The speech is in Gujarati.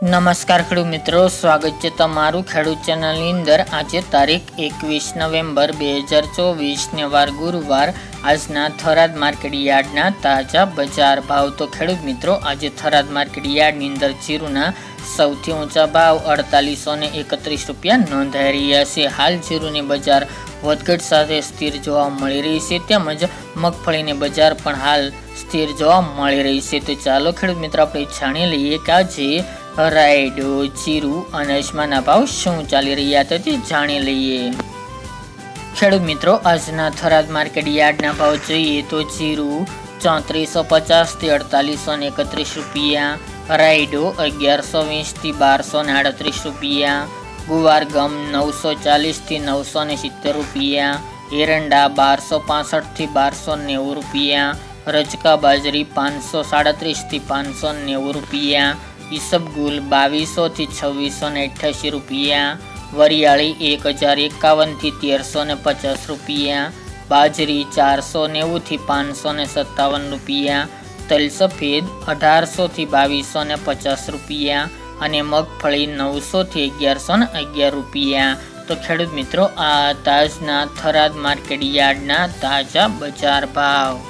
નમસ્કાર ખેડૂત મિત્રો, સ્વાગત છે તમારું ખેડૂત ચેનલની અંદર. આજે તારીખ એકવીસ નવેમ્બર બે હજાર ચોવીસને વાર ગુરુવાર. આજના થરાદ માર્કેટ યાર્ડના તાજા બજાર ભાવ. તો ખેડૂત મિત્રો, આજે થરાદ માર્કેટ યાર્ડની અંદર જીરુના સૌથી ઊંચા ભાવ અડતાલીસો ને એકત્રીસ રૂપિયા નોંધાઈ રહ્યા છે. હાલ જીરુની બજાર વધઘટ સાથે સ્થિર જોવા મળી રહી છે. તેમજ મગફળીની બજાર પણ હાલ સ્થિર જોવા મળી રહી છે. તો ચાલો ખેડૂત મિત્રો, આપણે જાણી લઈએ કે આજે રાયડો જીરું અને અજમાના ભાવ શું ચાલી રહ્યા હતા તે જાણી લઈએ. ખેડૂત મિત્રો, આજના થરાદ માર્કેટ યાર્ડના ભાવ જોઈએ તો જીરું ચોત્રીસો પચાસથી અડતાલીસો ને એકત્રીસ રૂપિયા રાયડો અગિયારસો વીસથી બારસો ને આડત્રીસ રૂપિયા, ગુવાર ગમ નવસો ચાલીસથી નવસો ને સિત્તેર રૂપિયા, એરંડા બારસો પાસઠથી બારસો નેવું રૂપિયા રજકા બાજરી પાંચસો સાડત્રીસથી પાંચસો નેવું રૂપિયા ઈસબગુલ બાવીસોથી છવ્વીસો ને અઠ્યાસી રૂપિયા, વરિયાળી એક હજાર એકાવનથી તેરસો ને પચાસ રૂપિયા, બાજરી ચારસો નેવુંથી પાંચસો ને સત્તાવન રૂપિયા તલ સફેદ અઢારસોથી બાવીસો ને પચાસ રૂપિયા અને મગફળી નવસોથી અગિયારસો ને અગિયાર રૂપિયા. તો ખેડૂત મિત્રો, આ તાજના થરાદ માર્કેટ યાર્ડના તાજા બજાર ભાવ.